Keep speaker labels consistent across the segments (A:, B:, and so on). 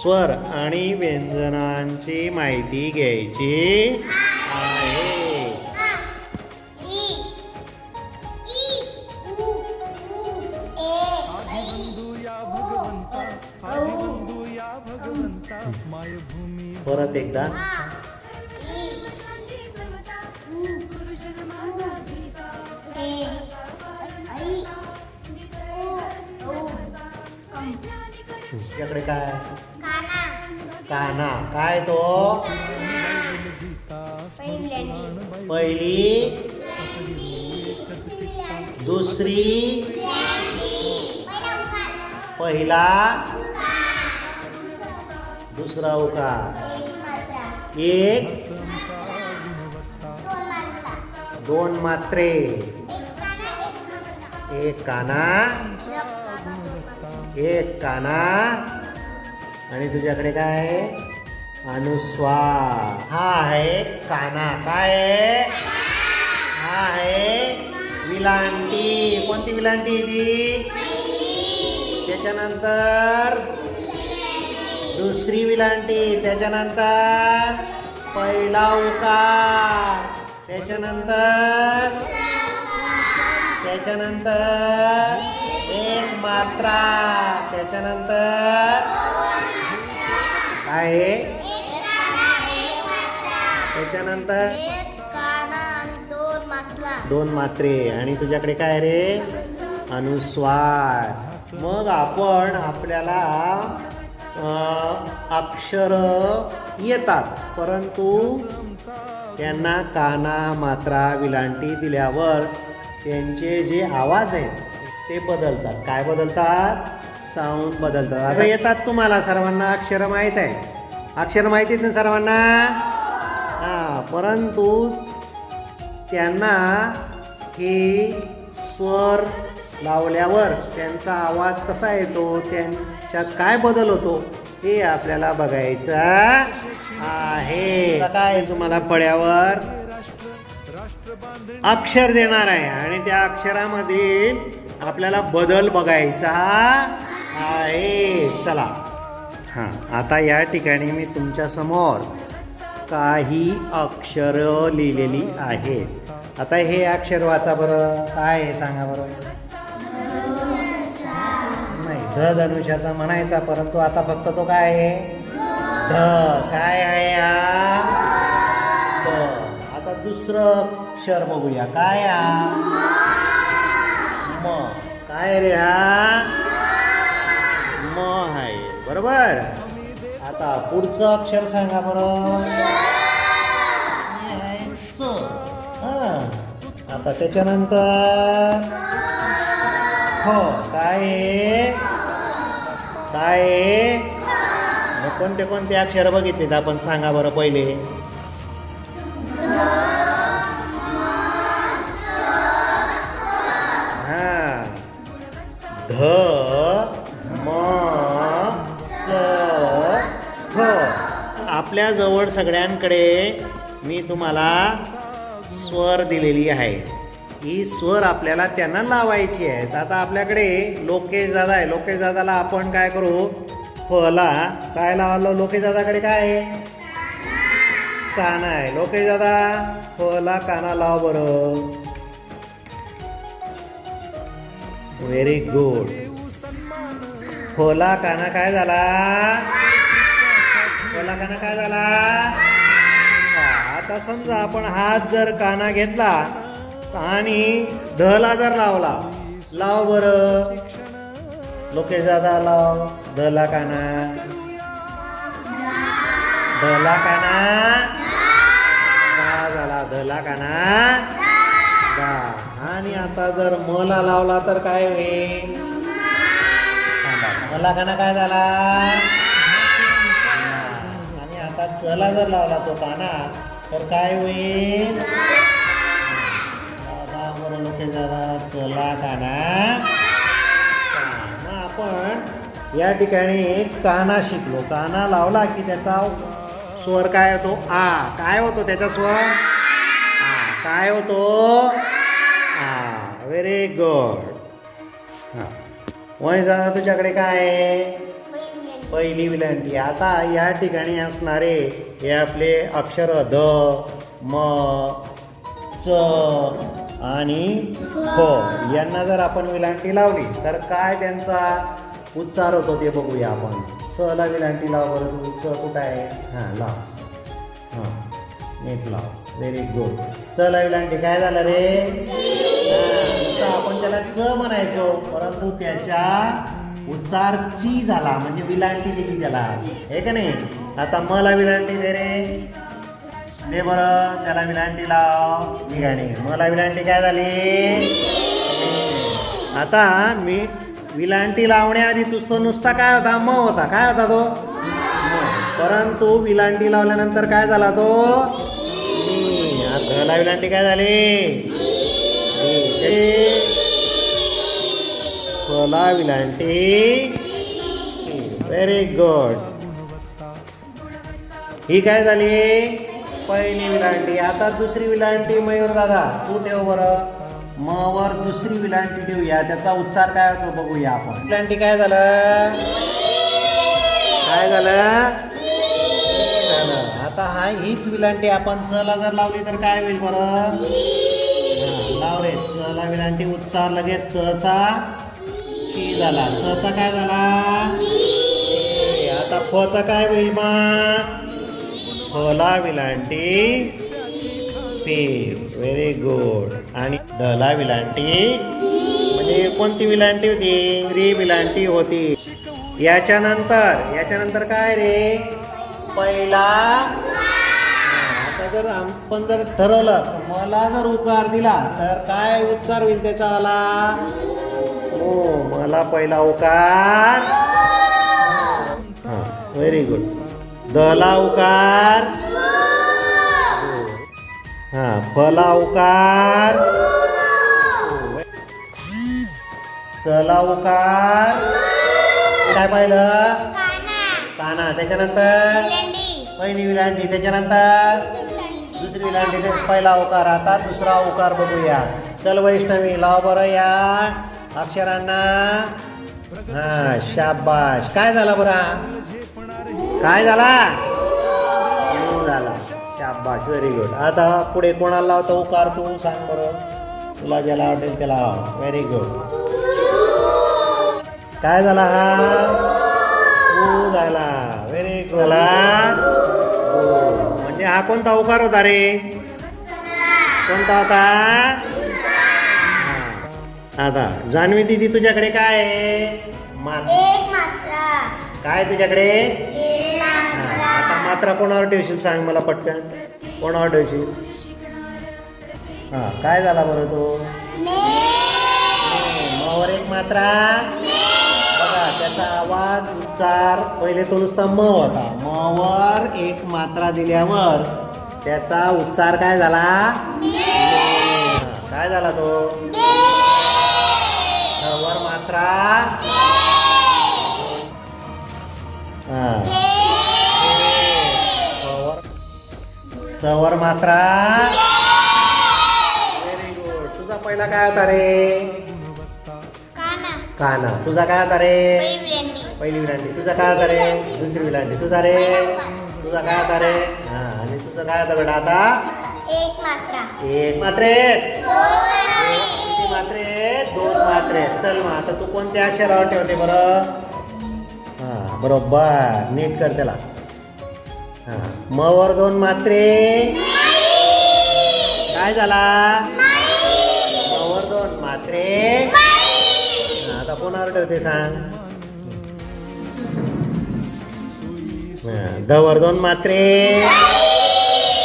A: स्वर आणि व्यंजनांची माहिती घ्यायची. आहे परत एकदा. तुझ्याकडे काय? काना काय तो? पहिली दुसरी पहिला दुसरा उकार. एक दोन मात्रे. एक काना. एक काना. आणि तुझ्याकडे काय आहे? अनुस्वार हा आहे काना. काय आहे? हा आहे विलांटी. कोणती विलांटी ती? त्याच्यानंतर दुसरी विलांटी. त्याच्यानंतर पहिला उकार त्याच्यानंतर त्याच्यानंतर एक मात्रा. त्याच्यानंतर काय आहे त्याच्यानंतर? दोन मात्रे. आणि तुझ्याकडे काय रे? अनुस्वार. मग आपण आपल्याला अक्षर येतात. परंतु त्यांना काना मात्रा विलांटी दिल्यावर त्यांचे जे आवाज आहेत ते बदलतात. काय बदलतात? साऊंड बदलतात आता येतात तुम्हाला सर्वांना अक्षर माहीत आहे. अक्षर माहिती आहेत ना सर्वांना? हां परंतु त्यांना हे स्वर लावल्यावर त्यांचा आवाज कसा येतो त्यांच्यात काय बदल होतो हे आपल्याला बघायचं आहे. काय? तुम्हाला फळ्यावर अक्षर देणार आहे आणि त्या अक्षरामधील आपल्याला बदल बघायचा आहे. चला. हां आता या ठिकाणी मी तुमच्यासमोर काही अक्षरं लिहिलेली आहेत आता हे अक्षर वाचा बरं. काय आहे सांगा बरं. नाही ध धनुष्याचा म्हणायचा परंतु आता फक्त तो काय आहे? ध. काय आहे ध. आता दुसरं अक्षर बघूया. काय हा? म. काय रे हा? बरोबर? आता पुढचं अक्षर सांगा बरं. च हा. आता त्याच्यानंतर हो काय? आहे? काय? आहे? मग कोणते कोणते अक्षर बघितलेत आपण? सांगा बरं पहिले. हा. ध. आपल्याजवळ सगळ्यांकडे मी तुम्हाला स्वर दिलेली आहे. ही स्वर आपल्याला त्यांना लावायची आहेत आता आपल्याकडे लोकेश दादा आहे. लोकेश दादाला आपण काय करू? हो, फला काय लावलं? लोकेश दादाकडे काय आहे? काना आहे. लोकेश दादा हो, फला काना लाव बरं. व्हेरी गुड खोला काना काय झाला? खोला काना काय झाला? आता समजा आपण हात जर काना घेतला आणि धला जर लावला लाव बर. लोकेश दादा लाव धला काना. धला काना. का झाला? धला काना. गा आणि आता जर मला लावला तर काय होईल? मला काना काय झाला? चला जर लावला तो काना तर काय होईल? दादा बरं लोक दादा चला काना. मग आपण या ठिकाणी काना शिकलो. काना लावला की त्याचा स्वर काय होतो? आ. काय होतो त्याचा स्वर? आ. काय होतो? आ. व्हेरी गुड हां. वय दादा तुझ्याकडे काय आहे? पहिली विलांटी आता या ठिकाणी असणारे हे आपले अक्षर ध म च आणि ख यांना जर आपण विलांटी लावली तर काय त्यांचा उच्चार होतो ते बघूया आपण. च ला विलांटी लाव बरं तू. च कुठं आहे? हां लाव. हां नीट लाव. व्हेरी गुड च ला विलांटी काय झालं रे? आपण त्याला च म्हणायचो परंतु त्याच्या उच्चार ची झाला म्हणजे विलांटी दिली त्याला. हे का नाही? आता मला विलांटी दे रे. दे बरं त्याला विलांटी लाव. ठिकाणी मला विलांटी काय झाली? आता मी विलांटी लावण्याआधी तुझतो नुसता काय होता? म होता. काय होता तो? परंतु विलांटी लावल्यानंतर काय झाला तो? मी. आता विलांटी काय झाली? फला विलांटी व्हेरी गुड ही काय झाली? पहिली विलांटी. आता दुसरी विलांटी मयूर दादा. तू ठेव बरं. म वर दुसरी विलांटी ठेवूया. त्याचा उच्चार काय होतो बघूया आपण. विलांटी काय झालं? काय झालं? झालं आता हा हीच विलांटी. आपण चला जर लावली तर काय होईल बरं? लाव रे. चला विलांटी उच्चार लगेच च. चा ची झाला. च चा काय झाला? आता फ चा काय होईल मा? फला विलांटी पे. व्हेरी गुड आणि डला विलांटी म्हणजे कोणती विलांटी होती? री विलांटी होती. याच्यानंतर याच्यानंतर काय रे? पहिला. आता जर आपण जर ठरवलं मला जर उकार दिला तर काय उच्चार होईल त्याच्यावाला? हो मला पहिला उकार. व्हेरी गुड दला उकार. हा फला उकार. चला उकार. काय पाहिलं? काना. त्याच्यानंतर? पहिली विलांटी त्याच्यानंतर? दुसरी विलांटी ते पहिला उकार. आता दुसरा उकार बघूया. चल वैष्णवी लाव बरं या. अक्षरांना. हा शाबाश काय झाला बरं? काय झाला? झाला. शाबाश व्हेरी गुड आता पुढे कोणाला लावतो? उकार तू सांग बरं. तुला ज्याला आवडेल त्याला व्हेरी गुड काय झाला हा? तू झाला. व्हेरी हो. गुड म्हणजे हा कोणता उकार होता रे? कोणता होता? आता जान्हवी दिदी तुझ्याकडे काय आहे? मा- काय तुझ्याकडे? हा, आता मात्रा कोणावर ठेवशील सांग मला पटकन. कोणावर ठेवशील? हा काय झाला बरं तो? मवर एक मात्रा. बघा त्याचा आवाज उच्चार पहिले तो नुसता म होता. म वर एक मात्रा दिल्यावर त्याचा उच्चार काय झाला? काय झाला तो? वर- चवर. मात्रा. व्हेरी गुड तुझा पहिला काय होता रे? काना. तुझा काय होता रे? पहिली विलांटी तुझा काय होता रे? दुसरी विलांटी तुझा रे? तुझा काय होता रे? हा. आणि तुझा काय होता बेटा आता?
B: एक मात्रा.
A: एक मात्रे. किती मात्रे दोन मात्रे. चल मग आता तू कोणत्या अक्षरावर ठेवते बरं? हां बरोबर. नीट कर त्याला. हां. म वर दोन मात्रे. काय झाला? म वर दोन मात्रे. आता कोणावर ठेवते सांग? हा, दोन मात्रे.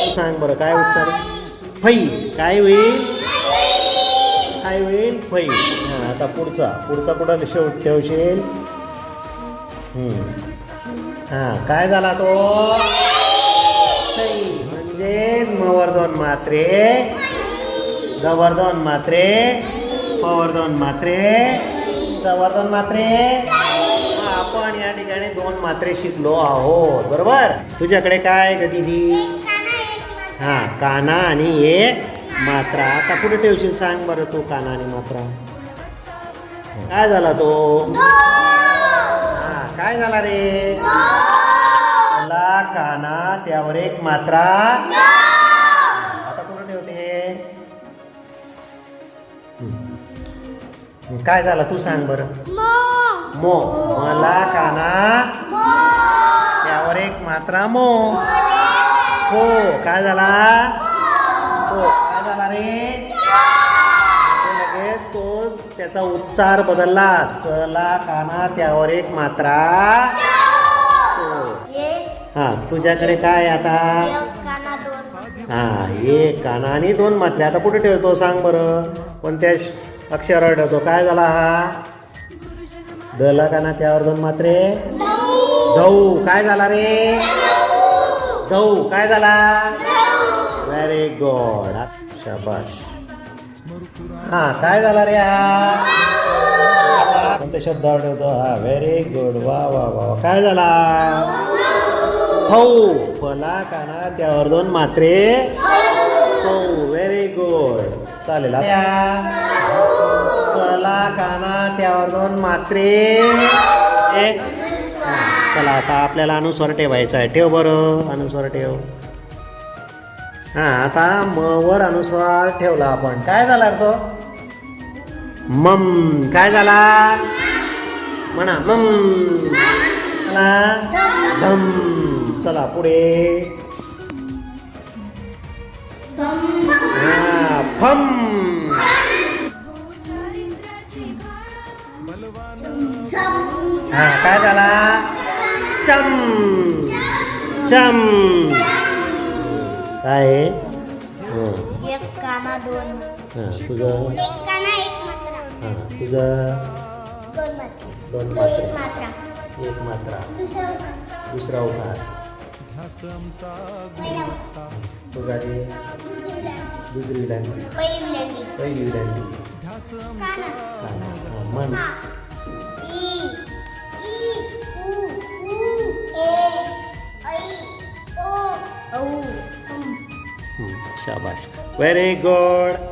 A: तू सांग बरं काय उच्चार फै काय होईल? काय होईल फै हा आता पुढचा. पुढचा कुठं शेवट ठेवशील. हा काय झाला तो? सई म्हणजे मवर दोन मात्रे गवर दोन मात्रे पवर दोन मात्रे चवर दोन मात्रे हा, आपण या ठिकाणी दोन मात्रे शिकलो आहोत. बरोबर? तुझ्याकडे काय ग दीदी? हा काना आणि एक. मात्रा. आता कुठे ठेवशील सांग बरं तू कानाने मात्रा. काय झाला तो? हा काय झाला रे? मला काना त्यावर एक मात्रा. आता कुठे ठेवते काय झालं तू सांग बरं. मो. मला काना त्यावर एक मात्रा मो. हो काय झाला? हो काय झाला रे तो लगेच तो त्याचा उच्चार बदलला. चला काना त्यावर एक मात्रा. हो. तुझ्याकडे काय आता? हा एक काना आणि दोन मात्रे. आता कुठे ठेवतो सांग बरं? कोणत्या अक्षरावर ठेवतो? काय झाला हा? दला काना त्यावर दोन मात्रे. धऊ काय झाला रे? धऊ काय झाला? व्हेरी गुड शाबाश हा काय झाला रे हा? कोणत्या शब्द ठेवतो हा व्हेरी गुड वा वा वा काय झाला? हो फला काना त्यावर दोन मात्रे. हो व्हेरी गुड चालेल चला काना त्यावर दोन मात्रे. एक. चला आता आपल्याला अनुस्वर ठेवायचा आहे. ठेव बरं अनुस्वर ठेव. हा आता म वर अनुस्वार ठेवला आपण. काय झाला तो? मम. काय झाला? म्हणा मम. चला धम. चला पुढे. हा फम. हा काय झाला? चम. चम. काय आहे? हं,
B: एक काना दोन.
A: हा, तुझं?
B: एक काना एक मात्रा.
A: हा तुझं?
B: दोन मात्रा.
A: दोन
B: एक
A: मात्रे.
B: मात्रा.
A: एक मात्रा.
B: दुसरा
A: दुसरा उभार. तुझा रे दुसरी
B: पहिली विलंडी
A: पहिली विलांटी
B: काना.
A: काना. हा मन.
B: ई. ई. उ. उ. ए. ऐ. ओ. औ.
A: शाबाश व्हेरी गुड